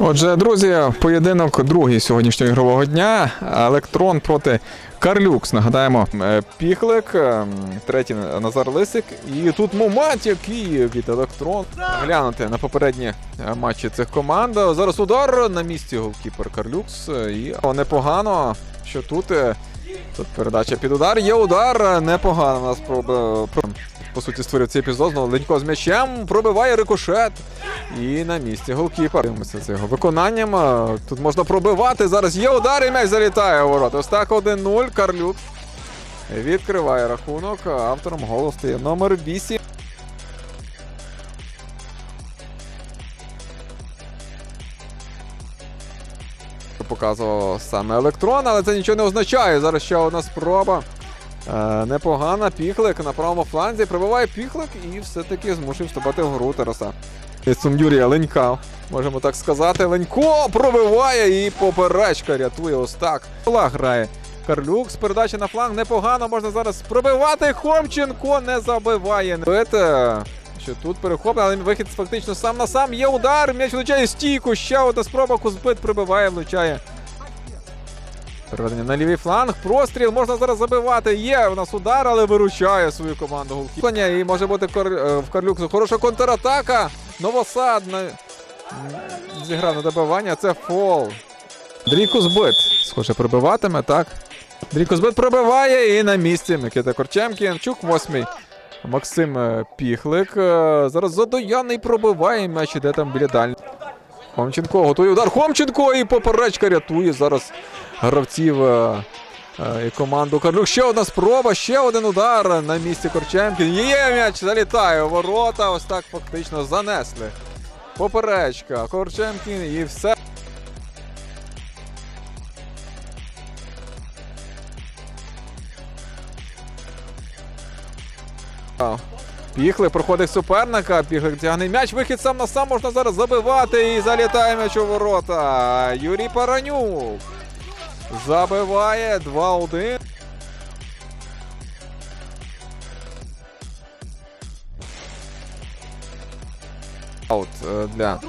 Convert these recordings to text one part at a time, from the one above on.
Отже, друзі, поєдинок другий сьогоднішнього ігрового дня. Електрон проти Карлюкс. Нагадаємо, е, Піхлик, е, третій Назар Лисик. І тут момент, який від Електрон. Глянути на попередні е, матчі цих команд. Зараз удар на місці голкіпер Карлюкс. І непогано, що тут. Тут передача під удар. Є удар. Непогано. У нас проби, про- по суті створив цей епізод. Знову Ленько з м'ячем пробиває рикошет. І на місці голкіпер. Дивимося з його виконанням. Тут можна пробивати. Зараз є удар і м'яч залітає у ворота. Ось так 1-0. Карлюк відкриває рахунок. Автором голос стає номер 8. Показував саме електрон, але це нічого не означає. Зараз ще одна спроба. Е, непогана. Піхлик на правому фланзі. Прибиває піхлик і все-таки змушує вступати в гру Тараса. Цум Юрія Ленька. Можемо так сказати. Ленько пробиває і поперечка рятує ось так. Флаг грає. Карлюк з передачі на фланг непогано. Можна зараз пробивати. Хомченко не забиває. Бите, що тут перехоплення, але вихід фактично сам на сам. Є удар. М'яч влучає стійку. Ще одна спроба. Кузбит прибиває, влучає. Переведення на лівий фланг. Простріл можна зараз забивати. Є у нас удар, але виручає свою команду голкіплення. І може бути е, в Карлюксу хороша контратака. Новосад на... зіграв на добивання. Це фол. Дрійку збит. Схоже, прибиватиме, так. Дрійку збит пробиває і на місці. Микита Корчемкін. Чук восьмий. Максим е, Піхлик. Е, Зараз задояний пробиває м'яч, іде там біля дальні. Хомченко готує удар. Хомченко і поперечка рятує зараз гравців е, і команду Карлюк. Ще одна спроба, ще один удар на місці Корчемкін. Є м'яч, залітає у ворота. Ось так фактично занесли. Поперечка, Корчемкін і все. А, Піхлик проходить суперника, Піхлик тягне м'яч, вихід сам на сам можна зараз забивати і залітає м'яч у ворота. Юрій Паранюк забиває 2-1. Аут е, для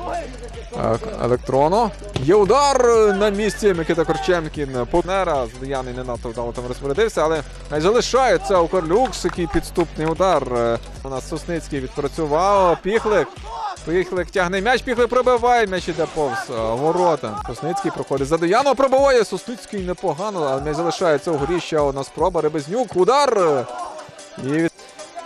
е, електрону. Є удар е, на місці Микита Корчемкін. Партнера Здояний не надто вдало там розпорядився, але залишається у Карлюкс, який підступний удар. У нас Сосницький відпрацював. Піхлик. Піхлик тягне м'яч, Піхлик пробиває, м'яч іде повз ворота. Сосницький проходить за Дояну, пробиває. Сосницький непогано, але м'яч залишається у грі. Ще одна спроба. Ребезнюк. Удар. І.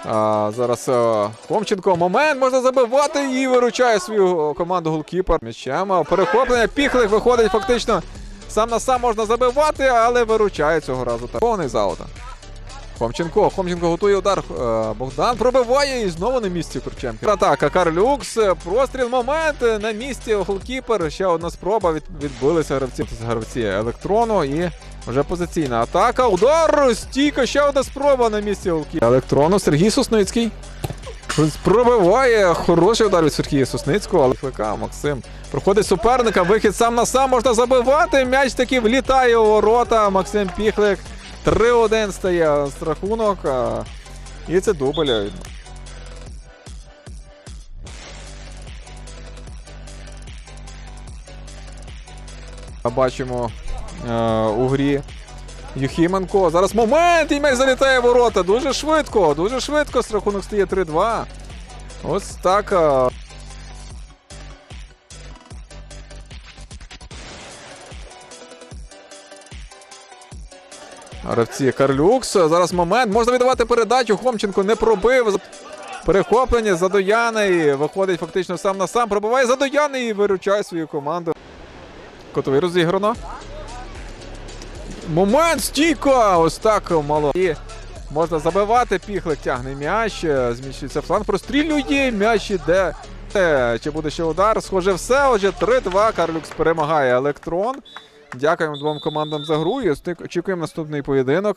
А, зараз а, Хомченко. Момент можна забивати і виручає свою команду голкіпер. М'ячем. Перехоплення. Піхлик виходить фактично. Сам на сам можна забивати, але виручає цього разу. Так. Повний заута. Хомченко. Хомченко готує удар. Е, Богдан пробиває і знову на місці Курченко. Атака. Карлюкс. е, Простріл. Момент. е, На місці голкіпер. Ще одна спроба. Від, відбилися гравці. Гравці електрону і вже позиційна атака. Удар! Стійка, ще одна спроба на місці голкіпера. Електрону Сергій Сосницький. Пробиває хороший удар від Сергія Сосницького, але клика Максим. Проходить суперника, вихід сам на сам можна забивати. М'яч таки влітає у ворота. Максим Піхлик. 3-1 стає з рахунок. І це дубль. Бачимо у грі Юхіменко. Зараз момент! І м'яч залітає ворота. Дуже швидко, дуже швидко. З рахунок стає 3-2. Ось так. е, Гравці Карлюкс. Зараз момент. Можна віддавати передачу. Хомченко не пробив. Перехоплення Задояний. Виходить фактично сам на сам. Пробиває Задояний і виручає свою команду. Котовий розіграно. Момент стійка! Ось так мало. І можна забивати. Піхлик тягне м'яч. е, Зміщується фланг. Прострілює. М'яч іде. Е, Чи буде ще удар? Схоже, все. Отже, 3-2. Карлюкс перемагає електрон. Дякуємо двом командам за гру. І очікуємо наступний поєдинок.